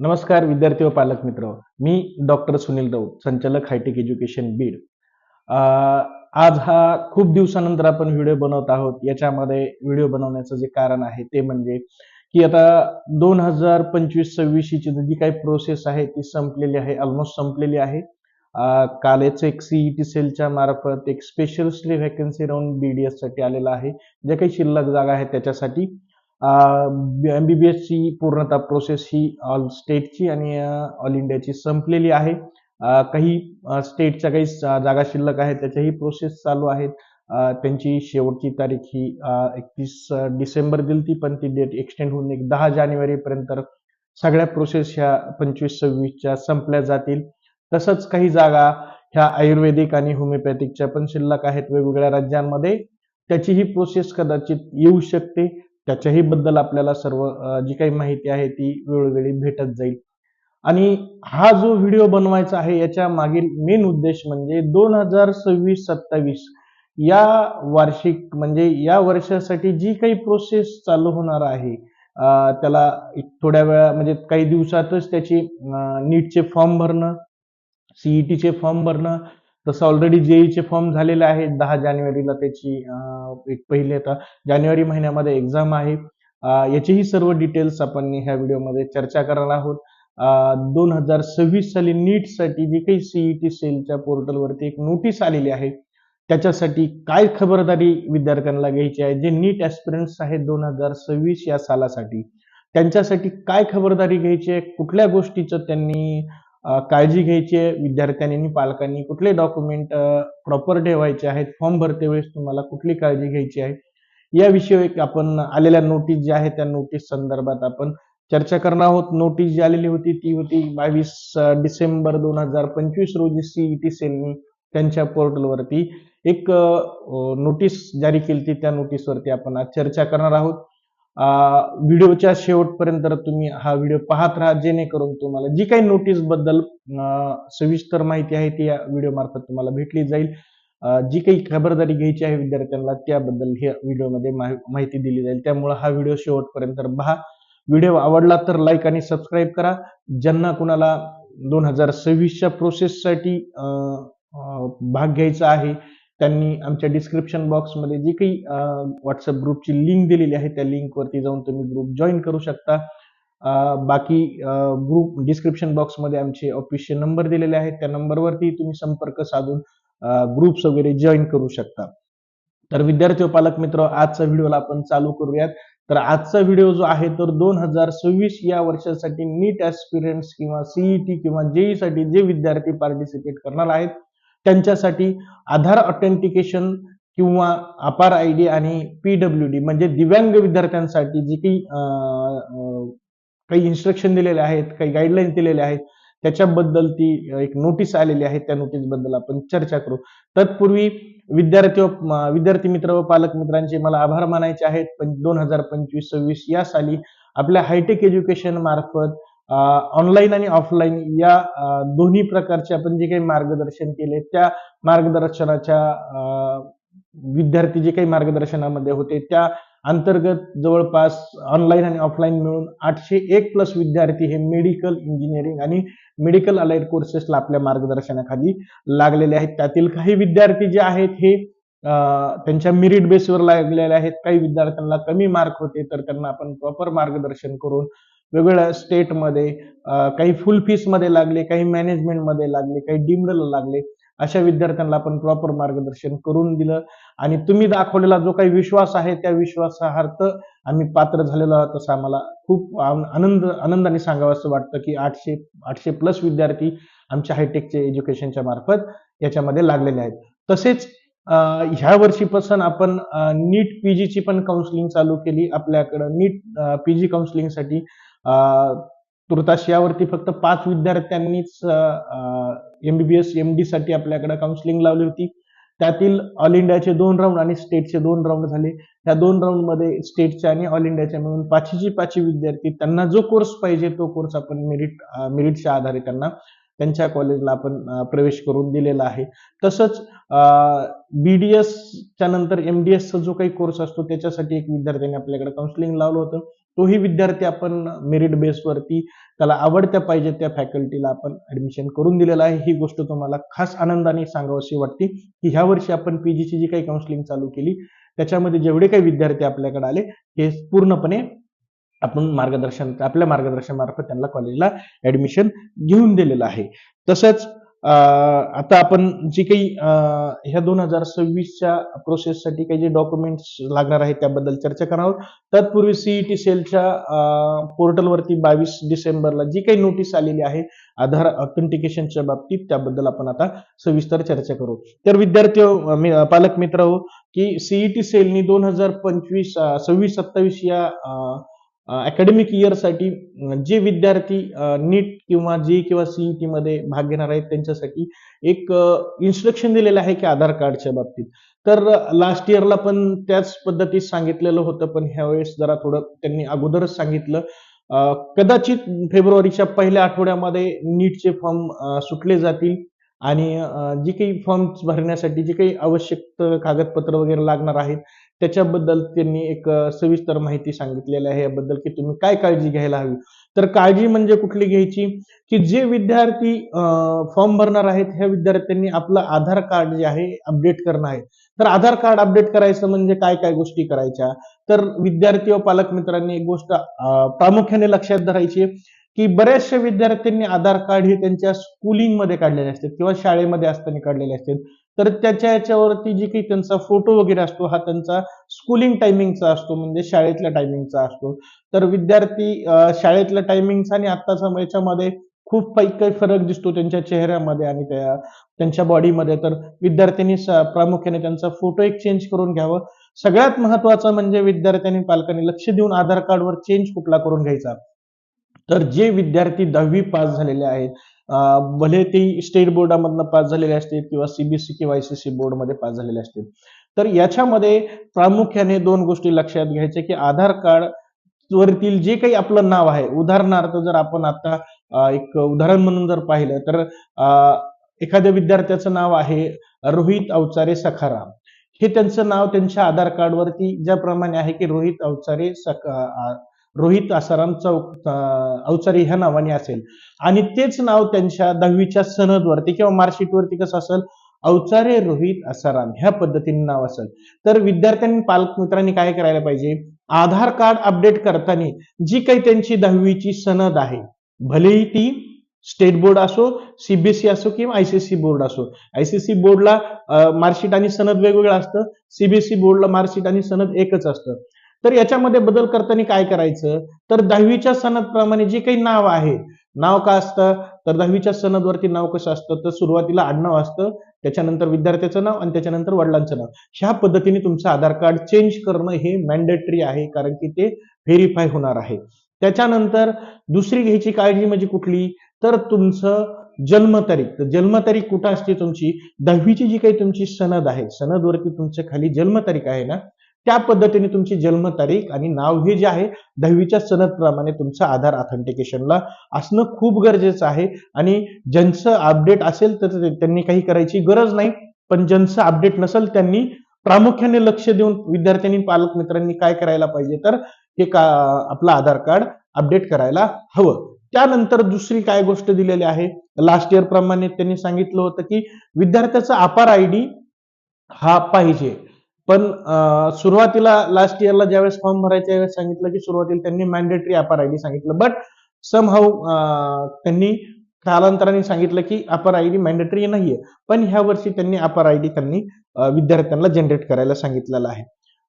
नमस्कार विद्यार्थी व पालक मित्र. मी डॉक्टर सुनील राऊत संचालक हायटेक एज्युकेशन बीड. आज हा खूप दिवसानंतर आपण व्हिडिओ बनवत आहोत. याच्यामध्ये व्हिडिओ बनवण्याचं जे कारण आहे ते म्हणजे की आता दोन हजार पंचवीस सव्वीसची जी काही प्रोसेस आहे ती संपलेली आहे ऑलमोस्ट संपलेली आहे. कालेच कालच एक सीईटी सेलच्या मार्फत एक स्पेशलिस्टली व्हॅकन्सी राऊंड बीडीएससाठी आलेला आहे. ज्या काही शिल्लक जागा आहेत त्याच्यासाठी एम बी बी एसची पूर्णतः प्रोसेस ही ऑल स्टेटची आणि ऑल इंडियाची संपलेली आहे. काही स्टेटच्या काही जागा शिल्लक आहेत त्याच्याही प्रोसेस चालू आहेत. त्यांची शेवटची तारीख ही एकतीस डिसेंबर दिली ती पण ती डेट एक्सटेंड होऊन एक दहा जानेवारीपर्यंत सगळ्या प्रोसेस ह्या पंचवीस सव्वीसच्या संपल्या जातील. तसंच काही जागा ह्या आयुर्वेदिक आणि होमिओपॅथिकच्या पण शिल्लक आहेत वेगवेगळ्या राज्यांमध्ये. त्याचीही प्रोसेस कदाचित येऊ शकते. त्याच्याही बद्दल आपल्याला सर्व जी काही माहिती आहे ती वेळोवेळी भेटत जाईल. आणि हा जो व्हिडिओ बनवायचा आहे याच्या मागील मेन उद्देश म्हणजे दोन हजार सव्वीस सत्तावीस या वार्षिक म्हणजे या वर्षासाठी जी काही प्रोसेस चालू होणार आहे त्याला थोड्या वेळा म्हणजे काही दिवसातच त्याची नीटचे फॉर्म भरणं सीईटीचे फॉर्म भरणं तसं ऑलरेडी जेईचे फॉर्म झालेले आहेत. दहा जानेवारीला त्याची एक पहिले आता जानेवारी महिन्यामध्ये एक्झाम आहे. याचेही याचीही सर्व डिटेल्स आपण ह्या व्हिडिओमध्ये चर्चा करणार आहोत. दोन हजार सव्वीस साली नीटसाठी जी काही सीईटी सेलच्या पोर्टलवरती एक नोटीस आलेली आहे. त्याच्यासाठी काय खबरदारी विद्यार्थ्यांना घ्यायची आहे? जे नीट ऍस्पिरंट्स आहेत दोन हजार सव्वीस या सालासाठी त्यांच्यासाठी काय खबरदारी घ्यायची आहे? कुठल्या गोष्टीचं त्यांनी काळजी घ्यायची आहे. विद्यार्थ्यांनी आणि पालकांनी कुठले डॉक्युमेंट प्रॉपर ठेवायचे आहेत? फॉर्म भरते वेळेस तुम्हाला कुठली काळजी घ्यायची आहे? याविषयी आपण आलेल्या नोटीस ज्या आहेत त्या नोटीस संदर्भात आपण चर्चा करणार आहोत. नोटीस जी आलेली होती ती होती बावीस डिसेंबर दोन हजार पंचवीस रोजी सीईटी सेलनी त्यांच्या पोर्टलवरती एक नोटीस जारी केली ती त्या नोटीसवरती आपण आज चर्चा करणार आहोत. व्हिडिओच्या शेवटपर्यंत तुम्ही हा व्हिडिओ पाहत राहा जेणेकरून तुम्हाला जी काही नोटीसबद्दल सविस्तर माहिती आहे ती या व्हिडिओ मार्फत तुम्हाला भेटली जाईल. जी काही खबरदारी घ्यायची आहे विद्यार्थ्यांना त्याबद्दल ह्या व्हिडिओमध्ये माहिती दिली जाईल. त्यामुळे हा व्हिडिओ शेवटपर्यंत पहा. व्हिडिओ आवडला तर लाईक आणि सबस्क्राईब करा. ज्यांना कुणाला दोन हजार सव्वीसच्या प्रोसेससाठी भाग घ्यायचा आहे त्यांनी आमच्या डिस्क्रिप्शन बॉक्समध्ये जी काही व्हॉट्सअप ग्रुपची लिंक दिलेली आहे त्या लिंकवरती जाऊन तुम्ही ग्रुप जॉईन करू शकता. बाकी ग्रुप डिस्क्रिप्शन बॉक्समध्ये आमचे ऑफिशियल नंबर दिलेले आहेत. त्या नंबरवरती तुम्ही संपर्क साधून ग्रुप्स वगैरे जॉईन करू शकता. तर विद्यार्थी पालक मित्र आजचा व्हिडिओला आपण चालू करूयात. तर आजचा व्हिडिओ जो आहे तर दोन हजार सव्वीस या वर्षासाठी नीट ऍस्पिरंट्स किंवा सीईटी किंवा जेईसाठी जे विद्यार्थी पार्टिसिपेट करणार आहेत त्यांच्यासाठी आधार ऑथेंटिकेशन किंवा अपार आय डी आणि पीडब्ल्यू डी म्हणजे दिव्यांग विद्यार्थ्यांसाठी जी काही काही इन्स्ट्रक्शन दिलेले आहेत काही गाईडलाईन दिलेल्या आहेत त्याच्याबद्दल ती एक नोटीस आलेली आहे. त्या नोटीसबद्दल आपण चर्चा करू. तत्पूर्वी विद्यार्थी व विद्यार्थी मित्र व पालक मित्रांचे मला आभार मानायचे आहेत. पण दोन हजार पंचवीस सव्वीस या साली आपल्या हायटेक एज्युकेशन मार्फत ऑनलाईन आणि ऑफलाईन या दोन्ही प्रकारचे आपण जे काही मार्गदर्शन केले त्या मार्गदर्शनाच्या विद्यार्थी जे काही मार्गदर्शनामध्ये होते त्या अंतर्गत जवळपास ऑनलाईन आणि ऑफलाईन मिळून आठशे एक प्लस विद्यार्थी हे मेडिकल इंजिनिअरिंग आणि मेडिकल अलाइड कोर्सेसला आपल्या मार्गदर्शनाखाली लागलेले आहेत. त्यातील काही विद्यार्थी जे आहेत हे त्यांच्या मेरिट बेसवर लागलेले आहेत. काही विद्यार्थ्यांना कमी मार्क होते तर त्यांना आपण प्रॉपर मार्गदर्शन करून वेगवेगळ्या स्टेटमध्ये काही फुल फीसमध्ये लागले काही मॅनेजमेंटमध्ये लागले काही डिमडला लागले अशा विद्यार्थ्यांना आपण प्रॉपर मार्गदर्शन करून दिलं. आणि तुम्ही दाखवलेला जो काही विश्वास आहे त्या विश्वासार्थ आम्ही पात्र झालेलो आहोत असं आम्हाला खूप आनंद आनंदाने सांगावं असं वाटतं की आठशे आठशे प्लस विद्यार्थी आमच्या हायटेकचे एज्युकेशनच्या मार्फत याच्यामध्ये लागलेले आहेत. तसेच ह्या वर्षीपासून आपण नीट पीजी ची पण काउन्सिलिंग चालू केली. आपल्याकडं नीट पीजी काउन्सिलिंगसाठी तुर्तास यावरती फक्त पाच विद्यार्थ्यांनीच एमबीबीएस एम डी साठी आपल्याकडे काउन्सिलिंग लावली होती. त्यातील ऑल इंडियाचे दोन राऊंड आणि स्टेटचे दोन राऊंड झाले. त्या दोन राऊंडमध्ये स्टेटच्या आणि ऑल इंडियाच्या मिळून पाचशेची पाचशे विद्यार्थी त्यांना जो कोर्स पाहिजे तो कोर्स आपण मेरिट मेरिटच्या आधारे त्यांना त्यांच्या कॉलेजला आपण प्रवेश करून दिलेला आहे. तसंच बीडीएसच्या नंतर एमडीएस चा जो काही कोर्स असतो त्याच्यासाठी एक विद्यार्थ्यांनी आपल्याकडे काउन्सिलिंग लावलं होतं. तोही विद्यार्थी आपण मेरिट बेसवरती त्याला आवडत्या पाहिजे त्या फॅकल्टीला आपण ऍडमिशन करून दिलेलं आहे. ही गोष्ट तुम्हाला खास आनंदाने सांगावीशी वाटते की ह्या वर्षी आपण पीजीची जी काही काउन्सिलिंग चालू केली त्याच्यामध्ये जेवढे काही विद्यार्थी आपल्याकडे आले हे पूर्णपणे आपण मार्गदर्शन आपल्या मार्गदर्शनामार्फत त्यांना कॉलेजला ऍडमिशन घेऊन दिलेलं आहे. तसंच आता आपण जी काही ह्या दोन हजार सव्वीसच्या प्रोसेससाठी काही जे डॉक्युमेंट्स लागणार आहेत त्याबद्दल चर्चा करणार आहोत. तत्पूर्वी सीईटी सेलच्या पोर्टलवरती बावीस डिसेंबरला जी काही नोटीस आलेली आहे आधार ऑथेंटिकेशनच्या बाबतीत त्याबद्दल आपण आता सविस्तर चर्चा करू. तर विद्यार्थी पालक मित्र हो की सीईटी सेलनी दोन हजार पंचवीस सव्वीस सत्तावीस या अकॅडमिक इयरसाठी जे विद्यार्थी नीट किंवा जे किंवा सीईटी मध्ये भाग घेणार आहेत त्यांच्यासाठी एक इन्स्ट्रक्शन दिलेलं आहे की आधार कार्डच्या बाबतीत. तर लास्ट इयरला पण त्याच पद्धतीत सांगितलेलं होतं पण ह्यावेळेस जरा थोडं त्यांनी अगोदरच सांगितलं. कदाचित फेब्रुवारीच्या पहिल्या आठवड्यामध्ये नीटचे फॉर्म सुटले जातील. आणि जी काही फॉर्म भरण्यासाठी जे काही आवश्यक कागदपत्र वगैरे लागणार आहेत त्याच्याबद्दल त्यांनी एक सविस्तर माहिती सांगितलेली आहे. याबद्दल की तुम्ही काय काळजी घ्यायला हवी? तर काळजी म्हणजे कुठली घ्यायची? की जे विद्यार्थी फॉर्म भरणार आहेत ह्या विद्यार्थ्यांनी आपलं आधार कार्ड जे आहे अपडेट करणं आहे. तर आधार कार्ड अपडेट करायचं म्हणजे काय काय गोष्टी करायच्या? तर विद्यार्थी व पालक मित्रांनी एक गोष्ट प्रामुख्याने लक्षात धरायची की बऱ्याचशा विद्यार्थ्यांनी आधार कार्ड हे त्यांच्या स्कूलिंगमध्ये काढलेले असतात किंवा शाळेमध्ये असताना काढलेले असतात. तर त्याच्या याच्यावरती जी काही त्यांचा फोटो वगैरे असतो हा त्यांचा स्कूलिंग टायमिंगचा असतो म्हणजे शाळेतल्या टायमिंगचा असतो. तर विद्यार्थी शाळेतल्या टायमिंगचा आणि आत्ताचा याच्यामध्ये खूप काही काही फरक दिसतो त्यांच्या चेहऱ्यामध्ये आणि त्या त्यांच्या बॉडीमध्ये तर विद्यार्थ्यांनी प्रामुख्याने त्यांचा फोटो एक चेंज करून घ्यावं. सगळ्यात महत्वाचं म्हणजे विद्यार्थ्यांनी पालकांनी लक्ष देऊन आधार कार्डवर चेंज कुठला करून घ्यायचा. तर जे विद्यार्थी दहावी पास झालेले आहेत भले ते स्टेट बोर्डामधनं पास झालेले असतील किंवा सीबीएसई किंवा आयसीसी बोर्डमध्ये पास झालेले असतील. तर याच्यामध्ये प्रामुख्याने दोन गोष्टी लक्षात घ्यायच्या की आधार कार्ड वरतील जे काही आपलं नाव आहे उदाहरणार्थ जर आपण आता एक उदाहरण म्हणून जर पाहिलं तर एखाद्या विद्यार्थ्याचं नाव आहे रोहित अवचारे सखाराम. हे त्यांचं नाव त्यांच्या आधार कार्डवरती ज्याप्रमाणे आहे की रोहित अवचारे सख रोहित आसाराम चौक औचारी ह्या नावाने असेल. आणि तेच नाव त्यांच्या दहावीच्या सनदवरती किंवा मार्कशीटवरती कसं असेल? अवचारे रोहित आसाराम ह्या पद्धतीने नाव असेल. तर विद्यार्थ्यांनी पालक मित्रांनी काय करायला पाहिजे? आधार कार्ड अपडेट करताना जी काही त्यांची दहावीची सनद आहे भलेही ती स्टेट बोर्ड असो सीबीएसई असो किंवा आयसीसी बोर्ड असो. आयसीसी बोर्डला मार्कशीट आणि सनद वेगवेगळं असतं. सीबीएसई बोर्डला मार्कशीट आणि सनद एकच असतं. तर याच्यामध्ये बदल करताना काय करायचं? तर दहावीच्या सनदप्रमाणे जे काही नाव आहे नाव का असतं? तर दहावीच्या सनदवरती नाव कसं असतं? तर सुरुवातीला आडनाव असतं त्याच्यानंतर विद्यार्थ्याचं नाव आणि त्याच्यानंतर वडिलांचं नाव. ह्या पद्धतीने तुमचं आधार कार्ड चेंज करणं हे मॅन्डेटरी आहे कारण की ते व्हेरीफाय होणार आहे. त्याच्यानंतर दुसरी घ्यायची काळजी म्हणजे कुठली? तर तुमचं जन्मतारीख. तर जन्मतारीख कुठं असते तुमची? दहावीची जी काही तुमची सनद आहे सनदवरती तुमच्या खाली जन्मतारीख आहे ना? त्या पद्धतीने तुमची जन्मतारीख आणि नाव हे जे आहे दहावीच्या सनद प्रमाणे तुमचं आधार ऑथेंटिकेशनला असणं खूप गरजेचं आहे. आणि ज्यांचं अपडेट असेल तर त्यांनी काही करायची गरज नाही. पण ज्यांचं अपडेट नसेल त्यांनी प्रामुख्याने लक्ष देऊन विद्यार्थ्यांनी पालक मित्रांनी काय करायला पाहिजे तर हे का आपलं आधार कार्ड अपडेट करायला हवं. त्यानंतर दुसरी काय गोष्ट दिलेली आहे लास्ट इयर प्रमाणे त्यांनी सांगितलं होतं की विद्यार्थ्याचा अपार आय डी हा पाहिजे. पण सुरुवातीला लास्ट इयरला ज्यावेळेस फॉर्म भरायच्या वेळेस सांगितलं की सुरुवातीला त्यांनी मॅन्डेटरी अपार आय डी सांगितलं. बट सम हाऊ त्यांनी कालांतराने सांगितलं की अपर आय डी मॅन्डेटरी नाहीये. पण ह्या वर्षी त्यांनी अपर आय डी त्यांनी विद्यार्थ्यांना जनरेट करायला सांगितलेलं आहे.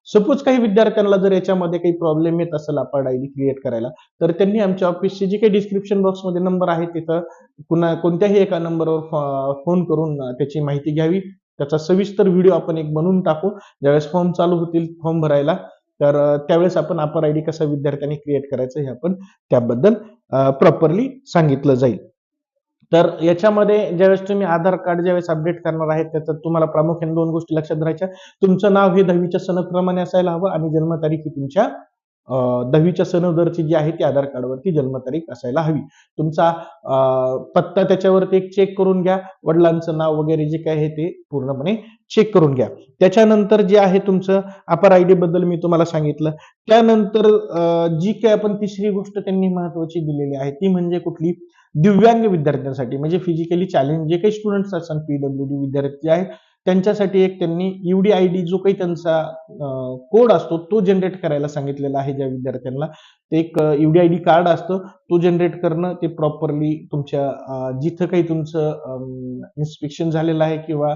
सपोज काही विद्यार्थ्यांना जर याच्यामध्ये काही प्रॉब्लेम येत असेल अपर आय डी क्रिएट करायला तर त्यांनी आमच्या ऑफिसचे जे काही डिस्क्रिप्शन बॉक्समध्ये नंबर आहे तिथं कुणा कोणत्याही एका नंबरवर फोन करून त्याची माहिती घ्यावी. त्याचा सविस्तर व्हिडिओ आपण एक बनवून टाकू. ज्यावेळेस फॉर्म चालू होतील फॉर्म भरायला तर त्यावेळेस आपण अपर आय डी कसा विद्यार्थ्यांनी क्रिएट करायचं हे आपण त्याबद्दल प्रॉपरली सांगितलं जाईल. तर याच्यामध्ये ज्यावेळेस तुम्ही आधार कार्ड ज्यावेळेस अपडेट करणार आहे त्याच्यात तुम्हाला प्रामुख्याने दोन गोष्टी लक्षात राहायच्या. तुमचं नाव हे दहावीच्या सनदप्रमाणे असायला हवं आणि जन्मतारीख ही तुमच्या दहावीच्या सनदरची जी आहे ती आधार कार्डवरती जन्मतारीख असायला हवी. तुमचा पत्ता त्याच्यावरती एक चेक करून घ्या. वडिलांचं नाव वगैरे जे काय आहे ते पूर्णपणे चेक करून घ्या. त्याच्यानंतर जे आहे तुमचं अपर आय डी बद्दल मी तुम्हाला सांगितलं. त्यानंतर जी काय आपण तिसरी गोष्ट त्यांनी महत्वाची दिलेली आहे ती म्हणजे कुठली? दिव्यांग विद्यार्थ्यांसाठी म्हणजे फिजिकली चॅलेंज जे काही स्टुडंट्स असतात पीडब्ल्यू डी विद्यार्थी आहेत त्यांच्यासाठी एक त्यांनी युडी आय डी जो काही त्यांचा कोड असतो तो जनरेट करायला सांगितलेला आहे ज्या विद्यार्थ्यांना. ते एक युडी आय डी कार्ड असतं. तो जनरेट करणं ते प्रॉपरली तुमच्या जिथं काही तुमचं इन्स्पेक्शन झालेलं आहे किंवा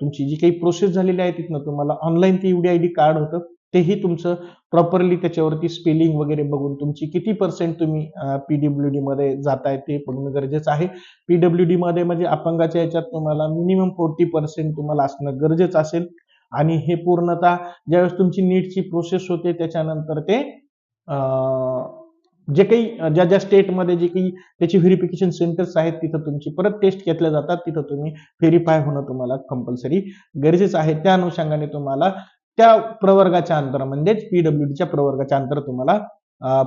तुमची जी काही प्रोसेस झालेली आहे तिथनं तुम्हाला ऑनलाईन ते युडी आय डी कार्ड होतं. तेही तुमचं प्रॉपरली त्याच्यावरती स्पेलिंग वगैरे बघून तुमची किती पर्सेंट तुम्ही पीडब्ल्यू डी मध्ये जाताय ते बघणं गरजेचं आहे. पीडब्ल्यू डी मध्ये म्हणजे अपंगाच्या याच्यात तुम्हाला मिनिमम फोर्टी पर्सेंट तुम्हाला असणं गरजेचं असेल. आणि हे पूर्णतः ज्यावेळेस तुमची नीटची प्रोसेस होते त्याच्यानंतर ते जे काही ज्या ज्या स्टेटमध्ये जे काही त्याची व्हेरिफिकेशन सेंटर्स आहेत तिथं तुमची परत टेस्ट घेतल्या जातात. तिथं तुम्ही व्हेरीफाय होणं तुम्हाला कंपल्सरी गरजेचं आहे. त्या अनुषंगाने तुम्हाला त्या प्रवर्गाच्या अंतर म्हणजेच पीडब्ल्यूडीच्या प्रवर्गाच्या अंतर तुम्हाला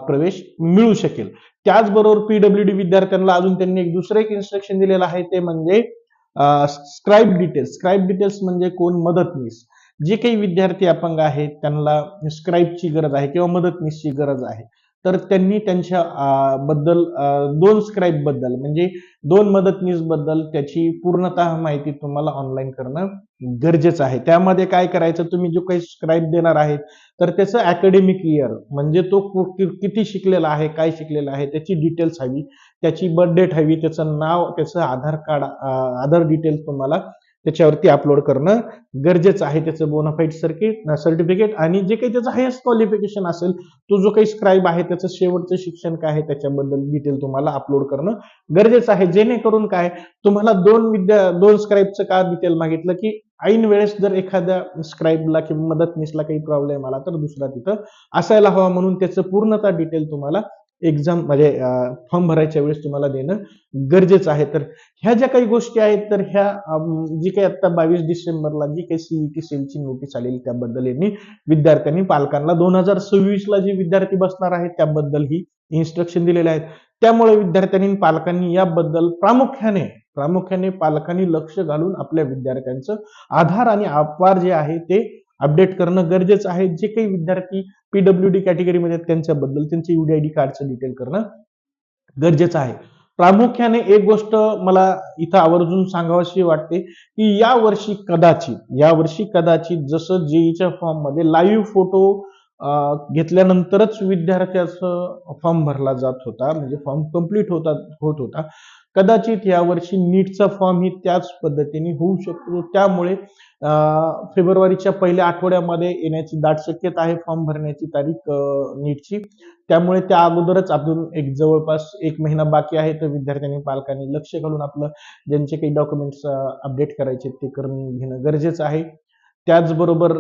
प्रवेश मिळू शकेल. त्याचबरोबर पीडब्ल्यूडी विद्यार्थ्यांना अजून त्यांनी एक दुसरं एक इन्स्ट्रक्शन दिलेलं आहे ते म्हणजे स्क्राईब डिटेल्स स्क्राईब डिटेल्स म्हणजे कोण? मदतनीस. जे काही विद्यार्थी अपंग आहेत त्यांना स्क्राईबची गरज आहे किंवा मदतनीसची गरज आहे. तर त्यांनी त्यांच्या बद्दल दोन स्क्राईबबद्दल म्हणजे दोन मदतनीसबद्दल त्याची पूर्णतः माहिती तुम्हाला ऑनलाईन करणं गरजेचं आहे. त्यामध्ये काय करायचं तुम्ही जो काही स्क्राईब देणार आहे तर त्याचं अकॅडमिक इयर म्हणजे तो कु- किती शिकलेला आहे काय शिकलेला आहे त्याची डिटेल्स हवी त्याची बर्थडेट हवी त्याचं नाव त्याचं आधार कार्ड आधार डिटेल्स तुम्हाला त्याच्यावरती अपलोड करणं गरजेचं आहे. त्याचं बोनाफाईट सर्किट सर्टिफिकेट आणि जे काही त्याचं हायस्ट क्वालिफिकेशन असेल तो जो काही स्क्राईब आहे त्याचं शेवटचं शिक्षण काय आहे त्याच्याबद्दल डिटेल तुम्हाला अपलोड करणं गरजेचं आहे. जेणेकरून काय तुम्हाला दोन विद्या दोन स्क्राईबचं का डिटेल मागितलं की ऐन वेळेस जर एखाद्या स्क्राईबला किंवा मदतनीसला काही प्रॉब्लेम आला तर दुसरा तिथं असायला हवा म्हणून त्याचं पूर्णतः डिटेल तुम्हाला एक्झाम म्हणजे फॉर्म भरायच्या वेळेस तुम्हाला देणं गरजेचं आहे. तर ह्या ज्या काही गोष्टी आहेत तर ह्या जी काही आता बावीस डिसेंबरला जी काही सीईटी सेलची नोटीस आलेली त्याबद्दल यांनी विद्यार्थ्यांनी पालकांना दोन हजार सव्वीसला जे विद्यार्थी बसणार आहेत त्याबद्दल ही इन्स्ट्रक्शन दिलेले आहेत. त्यामुळे विद्यार्थ्यांनी पालकांनी याबद्दल प्रामुख्याने प्रामुख्याने पालकांनी लक्ष घालून आपल्या विद्यार्थ्यांचं आधार आणि अपवार जे आहे ते अपडेट करणं गरजेचं आहे. जे काही विद्यार्थी पीडब्ल्यू डी कॅटेगरीमध्ये आहेत त्यांच्याबद्दल त्यांचे युडीआयडी कार्डचं डिटेल करणं गरजेचं आहे. प्रामुख्याने एक गोष्ट मला इथं आवर्जून सांगावीशी वाटते की या वर्षी कदाचित या वर्षी कदाचित जसं जेईच्या फॉर्ममध्ये लाईव्ह फोटो घेतल्यानंतरच विद्यार्थ्याचं फॉर्म भरला जात होता. म्हणजे फॉर्म कंप्लीट होता होत होता. कदाचित यावर्षी नीटचा फॉर्म ही त्याच पद्धतीने होऊ शकतो. त्यामुळे फेब्रुवारीच्या पहिल्या आठवड्यामध्ये येण्याची दाट शक्यता आहे फॉर्म भरण्याची तारीख नीटची. त्यामुळे त्या अगोदरच अजून एक जवळपास एक महिना बाकी आहे तर विद्यार्थ्यांनी पालकांनी लक्ष घालून आपलं ज्यांचे काही डॉक्युमेंट्स अपडेट करायचे ते करून घेणं गरजेचं आहे. त्याचबरोबर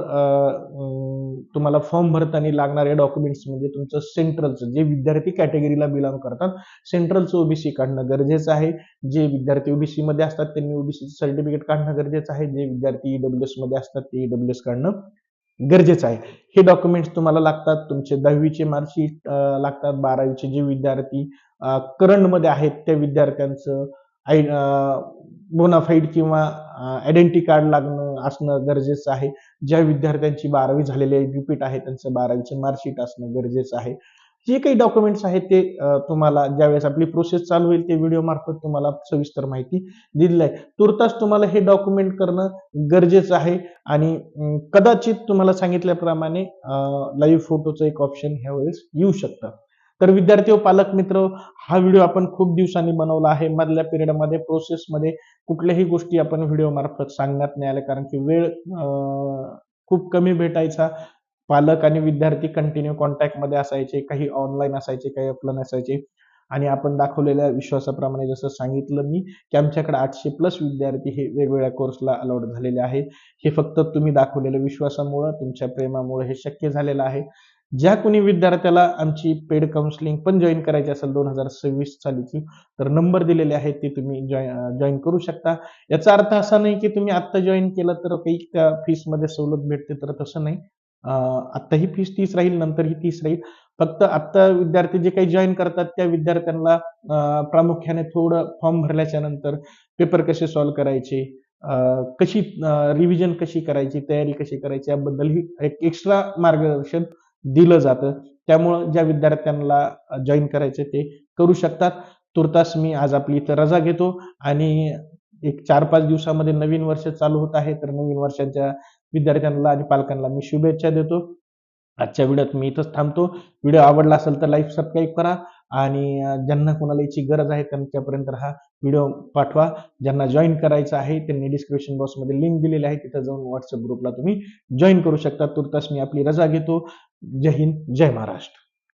तुम्हाला फॉर्म भरताना लागणारे डॉक्युमेंट्स म्हणजे तुमचं सेंट्रलचं जे विद्यार्थी कॅटेगरीला बिलॉंग करतात सेंट्रलचं ओबीसी काढणं गरजेचं आहे. जे विद्यार्थी ओबीसी मध्ये असतात त्यांनी ओबीसी सर्टिफिकेट काढणं गरजेचं आहे. जे विद्यार्थी ईडब्ल्यूएसमध्ये असतात ते ईडब्ल्यूएस काढणं गरजेचं आहे. हे डॉक्युमेंट्स तुम्हाला लागतात तुमचे दहावीचे मार्कशीट लागतात बारावीचे जे विद्यार्थी करंटमध्ये आहेत त्या विद्यार्थ्यांचं आय बोनाफाईड किंवा आयडेंटिटी कार्ड लागणं असणं गरजेचं आहे. ज्या विद्यार्थ्यांची बारावी झालेली आहे रिपीट आहे त्यांचं बारावीचं मार्कशीट असणं गरजेचं आहे. जे काही डॉक्युमेंट्स आहेत ते तुम्हाला ज्यावेळेस आपली प्रोसेस चालू होईल ते व्हिडिओ मार्फत तुम्हाला सविस्तर माहिती दिलेली आहे. तुर्तास तुम्हाला हे डॉक्युमेंट करणं गरजेचं आहे आणि कदाचित तुम्हाला सांगितल्याप्रमाणे लाईव्ह फोटोचं एक ऑप्शन ह्या वेळेस येऊ शकतं. तर विद्यार्थी व पालक मित्र हा व्हिडिओ आपण खूप दिवसांनी बनवला आहे. मधल्या पिरियडमध्ये प्रोसेसमध्ये कुठल्याही गोष्टी आपण व्हिडिओ मार्फत सांगण्यात नाही आल्या. कारण की वेळ खूप कमी भेटायचा. पालक आणि विद्यार्थी कंटिन्यू कॉन्टॅक्टमध्ये असायचे काही ऑनलाईन असायचे काही ऑफलाईन असायचे. आणि आपण दाखवलेल्या विश्वासाप्रमाणे जसं सांगितलं मी की आमच्याकडे आठशे प्लस विद्यार्थी हे वेगवेगळ्या कोर्सला अलाउड झालेले आहेत. हे फक्त तुम्ही दाखवलेल्या विश्वासामुळं तुमच्या प्रेमामुळे हे शक्य झालेलं आहे. ज्या कोणी विद्यार्थ्याला आमची पेड काउन्सिलिंग पण जॉईन करायची असेल दोन हजार सव्वीस सालीची तर नंबर दिलेले आहेत ते तुम्ही जॉईन करू शकता. याचा अर्थ असा नाही की तुम्ही आत्ता जॉईन केलं तर काही त्या फीसमध्ये सवलत भेटते तर तसं नाही. अं, आत्ता ही फीस तीस राहील नंतर ही तीस राहील. फक्त आत्ता विद्यार्थी जे काही जॉईन करतात त्या विद्यार्थ्यांना प्रामुख्याने थोडं फॉर्म भरल्याच्या नंतर पेपर कसे सॉल्व्ह करायचे कशी रिव्हिजन कशी करायची तयारी कशी करायची याबद्दल ही एक एक्स्ट्रा मार्गदर्शन दिलं जातं. त्यामुळं ज्या विद्यार्थ्यांना जॉईन करायचे ते करू शकतात. तुर्तास मी आज आपली इथं रजा घेतो आणि एक चार पाच दिवसामध्ये नवीन वर्ष चालू होत आहे. तर नवीन वर्षाच्या विद्यार्थ्यांना आणि पालकांना मी शुभेच्छा देतो. आजच्या व्हिडिओत मी इथंच थांबतो. व्हिडिओ आवडला असेल तर लाईक सबस्क्राईब करा आणि ज्यांना कोणाला याची गरज आहे त्यांच्यापर्यंत हा व्हिडिओ पाठवा. ज्यांना जॉईन करायचं आहे त्यांनी डिस्क्रिप्शन बॉक्समध्ये लिंक दिलेली आहे तिथं जाऊन व्हॉट्सअप ग्रुपला तुम्ही जॉईन करू शकता. तुर्तास मी आपली रजा घेतो. जय हिंद जय महाराष्ट्र.